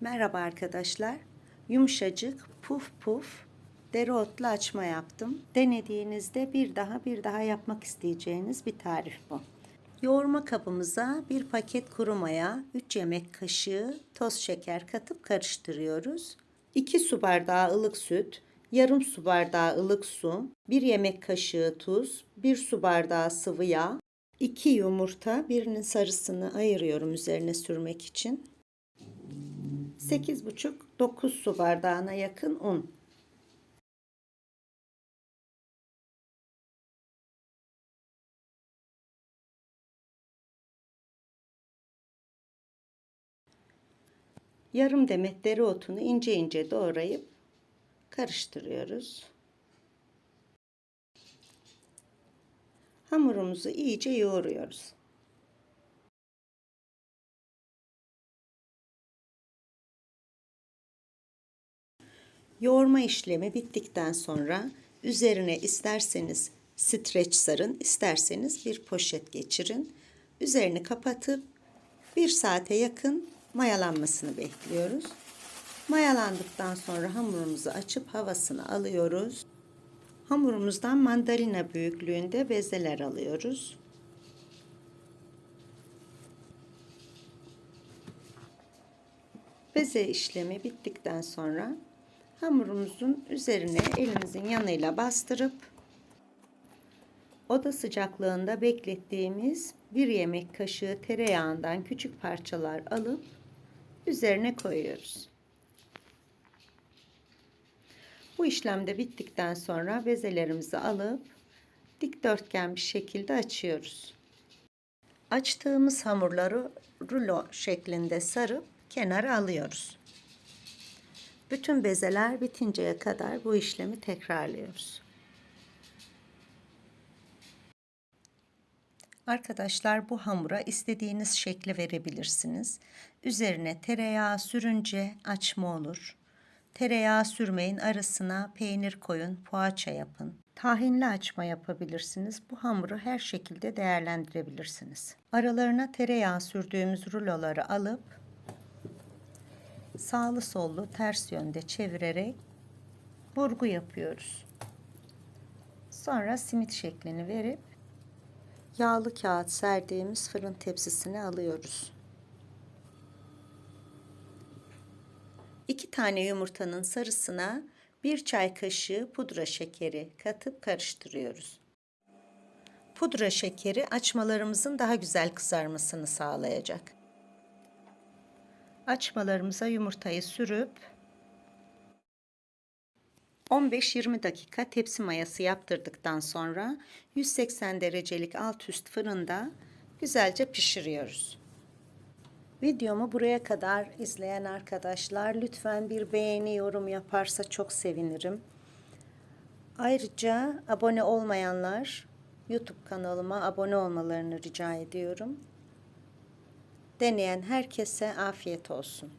Merhaba arkadaşlar. Yumuşacık, puf puf dereotlu açma yaptım. Denediğinizde bir daha bir daha yapmak isteyeceğiniz bir tarif bu. Yoğurma kabımıza bir paket kuru maya, 3 yemek kaşığı toz şeker katıp karıştırıyoruz. 2 su bardağı ılık süt, yarım su bardağı ılık su, 1 yemek kaşığı tuz, 1 su bardağı sıvı yağ, 2 yumurta, birinin sarısını ayırıyorum üzerine sürmek için. 8,5-9 su bardağına yakın un. Yarım demet dereotunu ince ince doğrayıp karıştırıyoruz. Hamurumuzu iyice yoğuruyoruz. Yoğurma işlemi bittikten sonra üzerine isterseniz streç sarın, isterseniz bir poşet geçirin. Üzerini kapatıp bir saate yakın mayalanmasını bekliyoruz. Mayalandıktan sonra hamurumuzu açıp havasını alıyoruz. Hamurumuzdan mandalina büyüklüğünde bezeler alıyoruz. Beze işlemi bittikten sonra hamurumuzun üzerine elimizin yanıyla bastırıp oda sıcaklığında beklettiğimiz bir yemek kaşığı tereyağından küçük parçalar alıp üzerine koyuyoruz. Bu işlemde bittikten sonra bezelerimizi alıp dikdörtgen bir şekilde açıyoruz. Açtığımız hamurları rulo şeklinde sarıp kenara alıyoruz. Bütün bezeler bitinceye kadar bu işlemi tekrarlıyoruz. Arkadaşlar bu hamura istediğiniz şekli verebilirsiniz. Üzerine tereyağı sürünce açma olur. Tereyağı sürmeyin arasına peynir koyun, poğaça yapın. Tahinli açma yapabilirsiniz. Bu hamuru her şekilde değerlendirebilirsiniz. Aralarına tereyağı sürdüğümüz ruloları alıp sağlı sollu ters yönde çevirerek burgu yapıyoruz. Sonra simit şeklini verip yağlı kağıt serdiğimiz fırın tepsisine alıyoruz. İki tane yumurtanın sarısına bir çay kaşığı pudra şekeri katıp karıştırıyoruz. Pudra şekeri açmalarımızın daha güzel kızarmasını sağlayacak. Açmalarımıza yumurtayı sürüp 15-20 dakika tepsi mayası yaptırdıktan sonra 180 derecelik alt üst fırında güzelce pişiriyoruz. Videomu buraya kadar izleyen arkadaşlar lütfen bir beğeni yorum yaparsa çok sevinirim. Ayrıca abone olmayanlar YouTube kanalıma abone olmalarını rica ediyorum. Deneyen herkese afiyet olsun.